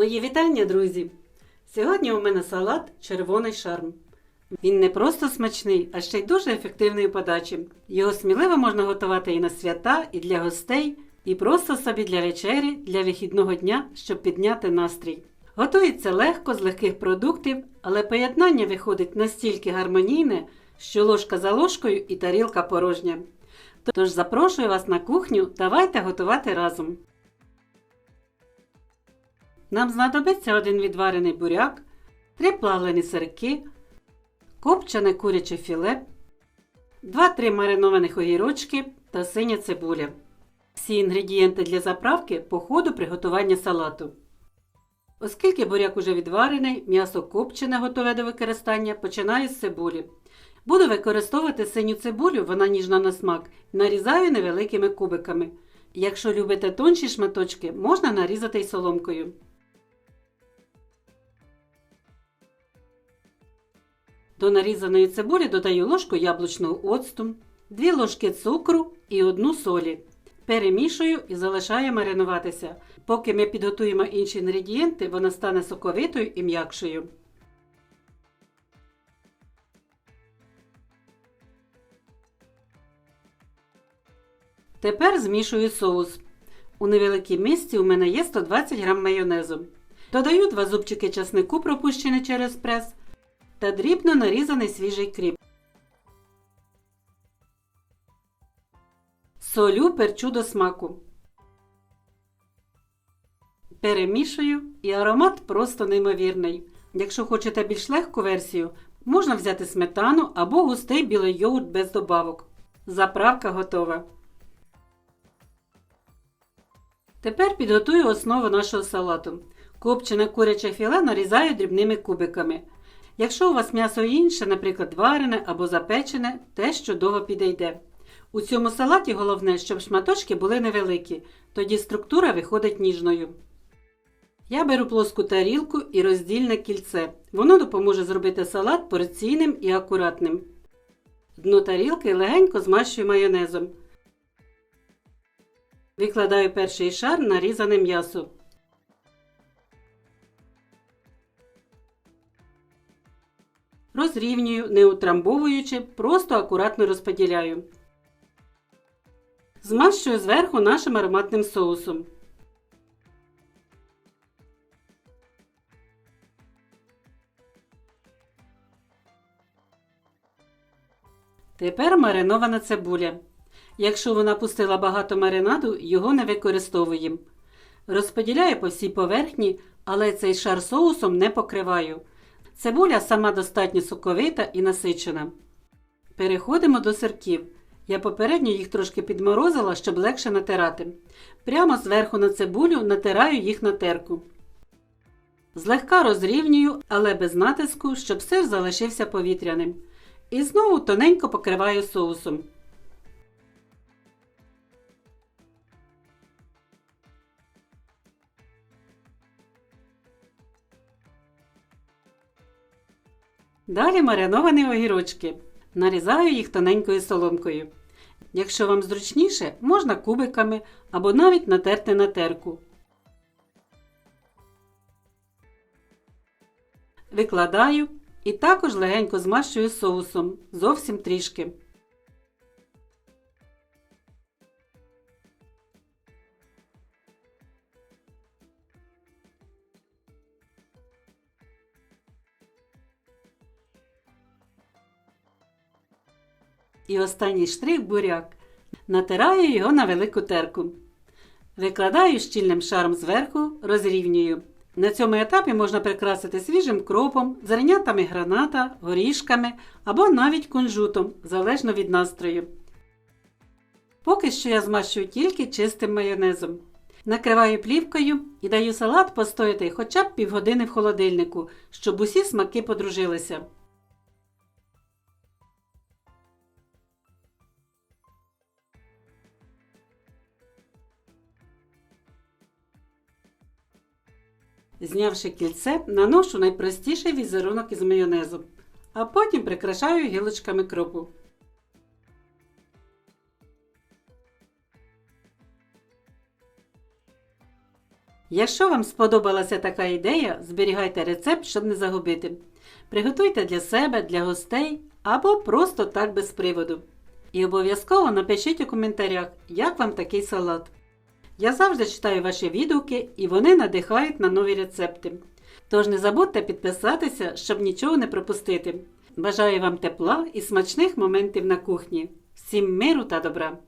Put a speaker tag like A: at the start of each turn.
A: Мої вітання, друзі! Сьогодні у мене салат червоний шарм. Він не просто смачний, а ще й дуже ефективний у подачі. Його сміливо можна готувати і на свята, і для гостей, і просто собі для вечері, для вихідного дня, щоб підняти настрій. Готується легко з легких продуктів, але поєднання виходить настільки гармонійне, що ложка за ложкою і тарілка порожня. Тож запрошую вас на кухню, давайте готувати разом. Нам знадобиться один відварений буряк, три плавлені сирки, копчене куряче філе, 2-3 маринованих огірочки та синя цибуля. Всі інгредієнти для заправки по ходу приготування салату. Оскільки буряк уже відварений, м'ясо копчене готове до використання, починаю з цибулі. Буду використовувати синю цибулю, вона ніжна на смак, нарізаю невеликими кубиками. Якщо любите тонші шматочки, можна нарізати й соломкою. До нарізаної цибулі додаю ложку яблучного оцту, 2 ложки цукру і 1 солі. Перемішую і залишаю маринуватися. Поки ми підготуємо інші інгредієнти, вона стане соковитою і м'якшою. Тепер змішую соус. У невеликій мисці у мене є 120 г майонезу. Додаю 2 зубчики часнику, пропущені через прес, та дрібно нарізаний свіжий кріп. Солю перчу до смаку. Перемішую і аромат просто неймовірний. Якщо хочете більш легку версію, можна взяти сметану або густий білий йогурт без добавок. Заправка готова. Тепер підготую основу нашого салату. Копчене куряче філе нарізаю дрібними кубиками. Якщо у вас м'ясо інше, наприклад, варене або запечене, теж чудово підійде. У цьому салаті головне, щоб шматочки були невеликі, тоді структура виходить ніжною. Я беру плоску тарілку і роздільне кільце. Воно допоможе зробити салат порційним і акуратним. Дно тарілки легенько змащую майонезом. Викладаю перший шар нарізане м'ясо. Розрівнюю, не утрамбовуючи, просто акуратно розподіляю. Змащую зверху нашим ароматним соусом. Тепер маринована цибуля. Якщо вона пустила багато маринаду, його не використовуємо. Розподіляю по всій поверхні, але цей шар соусом не покриваю. Цибуля сама достатньо соковита і насичена. Переходимо до сирків. Я попередньо їх трошки підморозила, щоб легше натирати. Прямо зверху на цибулю натираю їх на терку. Злегка розрівнюю, але без натиску, щоб сир залишився повітряним. І знову тоненько покриваю соусом. Далі мариновані огірочки. Нарізаю їх тоненькою соломкою. Якщо вам зручніше, можна кубиками або навіть натерти на терку. Викладаю і також легенько змащую соусом. Зовсім трішки. І останній штрих буряк. Натираю його на велику терку. Викладаю щільним шаром зверху, розрівнюю. На цьому етапі можна прикрасити свіжим кропом, зернятами граната, горішками або навіть кунжутом, залежно від настрою. Поки що я змащую тільки чистим майонезом. Накриваю плівкою і даю салат постояти хоча б півгодини в холодильнику, щоб усі смаки подружилися. Знявши кільце, наношу найпростіший візерунок із майонезу, а потім прикрашаю гілочками кропу. Якщо вам сподобалася така ідея, зберігайте рецепт, щоб не загубити. Приготуйте для себе, для гостей або просто так без приводу. І обов'язково напишіть у коментарях, як вам такий салат. Я завжди читаю ваші відгуки і вони надихають на нові рецепти. Тож не забудьте підписатися, щоб нічого не пропустити. Бажаю вам тепла і смачних моментів на кухні. Всім миру та добра!